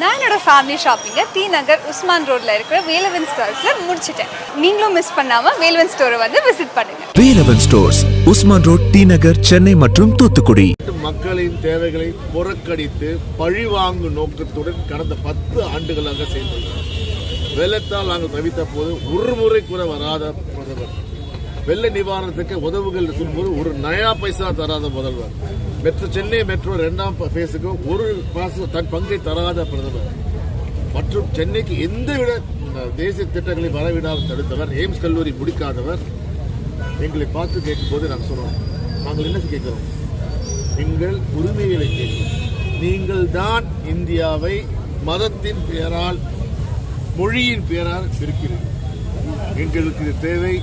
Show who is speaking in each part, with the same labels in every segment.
Speaker 1: நான் என்னோட ஃபேமிலி ஷாப்பிங்கை டி நகர் உஸ்மான் ரோட்ல இருக்கிற வேலவன் ஸ்டோர்ஸில் முடிச்சிட்டேன். நீங்களும் மிஸ் பண்ணாம வேலவன் ஸ்டோரை வந்து விசிட் பண்ணுங்க.
Speaker 2: Velavan stores Usman road T Nagar Chennai மற்றும் தூத்துக்குடி.
Speaker 3: மக்களின் தேவைகளை புறக்கணித்து பழிவாங்கும் நோக்கத்துடன் கடந்த பத்து ஆண்டுகளாக செயல்படுகிறார் வெள்ளத்தால் நாங்கள் தவித்த போது ஒரு முறை கூட வராத பிரதமர். வெள்ள நிவாரணத்துக்கு உதவுகள் சொல்லும்போது ஒரு நயா பைசா தராத முதல்வர். மெட்ரோ சென்னை மெட்ரோ இரண்டாம் பேஸுக்கு ஒரு பாச தன் பங்கை தராத பிரதமர். மற்றும் சென்னைக்கு எந்தவித தேசிய திட்டங்களை வரவிடாமல் தடுத்தவர். எய்ம்ஸ் கல்லூரி முடிக்காதவர். எங்களை பார்த்து கேட்கும்போது நாங்கள் சொல்கிறோம் நாங்கள் என்ன கேட்குறோம்? எங்கள் உரிமைகளை கேட்கும் நீங்கள் தான் இந்தியாவை மதத்தின் பெயரால் மொழியின் பெயரால் பிரிக்கிறீர்கள். எங்களுக்கு இது தேவை.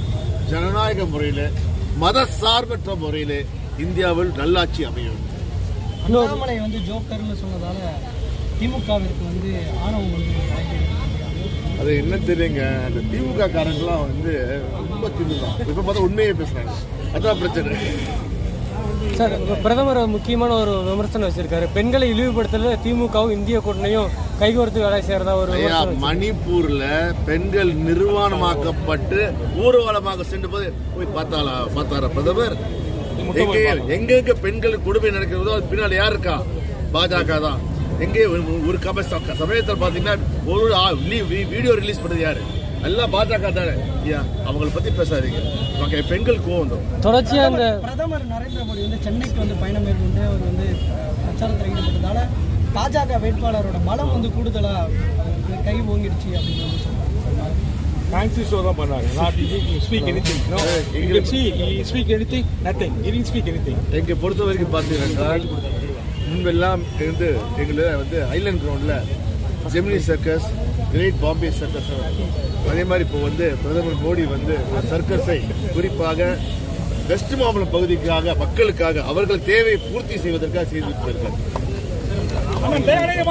Speaker 3: ஜனநாயக முறையில் மத சார்பற்ற முறையில் இந்தியாவில் நல்லாட்சி அமைய வேண்டும்
Speaker 4: அண்ணாமலை வந்து ஜோக்கர்னு சொன்னதால திமுகவிற்கு வந்து ஆணவம்.
Speaker 3: அது என்ன தெரியுங்க அந்த திமுக காரங்களாம் வந்து ரொம்ப திமுக இப்போ பார்த்தா உண்மையே பேசுறாங்க. அதான் பிரச்சனை.
Speaker 5: சார் இப்ப பிரதமர் முக்கியமான ஒரு விமர்சனம் வச்சிருக்காரு. பெண்களை இழிவுபடுத்தல திமுகவும் இந்திய கூட்டணியும் கைகோர்த்து வேலை செய்யறதா ஒரு
Speaker 3: மணிப்பூர்ல பெண்கள் நிர்வாணமாக்கப்பட்டு ஊர்வலமாக சென்ற போது போய் பார்த்தாளா பார்த்தாரா பிரதமர்? எங்கே எங்கெங்க பெண்கள் கொடுமை நடக்கிறதோ அது பின்னால் யார் இருக்கா? பாஜக தான். எங்கே ஒரு- ஒரு கப சமயத்தில் பார்த்தீங்கன்னா ஒரு ஆ- லீ- வீ- வீடியோ ரிலீஸ் பண்ணது யாரு? எல்லாம் பாஜக தானே? ஐயா அவங்கள பத்தி பேசாதீங்க. நமக்கு பெண்கள் கோவம் வந்துடும்
Speaker 5: தொடர்ச்சியா இந்த
Speaker 4: பிரதமர் நரேந்திர மோடி வந்து சென்னைக்கு வந்து பயணம் மேற்கொண்டு அவர் வந்து பிரச்சாரத்தில் ஈடுபட்டதால பாஜக வேட்பாளரோட பலம் வந்து கூடுதலா கை ஓங்கிடுச்சு அப்படின்னு வந்து சொல்றாங்க.
Speaker 6: ஃபேன்சி ஷோ தான் பண்ணாங்க not speak anything no you can see he speak anything nothing he didn't speak anything.
Speaker 3: எங்க பொறுத்த வரைக்கும் பார்த்தீங்கன்னா முன்பெல்லாம் இருந்து எங்களை வந்து ஐலண்ட் கிரவுண்டில் Gemini circus great Bombay circus. அதே மாதிரி இப்போ வந்து பிரதமர் மோடி வந்து ஒரு சர்க்கஸை குறிப்பாக வெஸ்ட் மாம்பலம் பகுதிக்காக மக்களுக்காக அவர்கள் தேவையை பூர்த்தி செய்வதற்காக செய்து
Speaker 6: அண்ணன் தேவனைய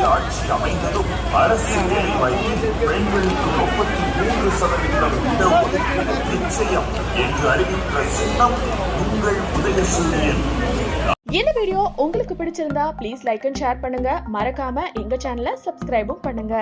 Speaker 6: மாறன்
Speaker 7: ஆட்சி அமைந்ததும் அரசு வேலை வாய்ப்பில் பெண்களுக்கு முப்பத்தி மூன்று சதவீதம் இடஒதுக்கீடு நிச்சயம் என்று அறிவித்த சின்னம் உங்கள் உதயசூரியன்
Speaker 8: இந்த வீடியோ உங்களுக்கு பிடிச்சிருந்தா ப்ளீஸ் லைக் அண்ட் ஷேர் பண்ணுங்க. மறக்காம எங்க சேனலை சப்ஸ்கிரைபும் பண்ணுங்க.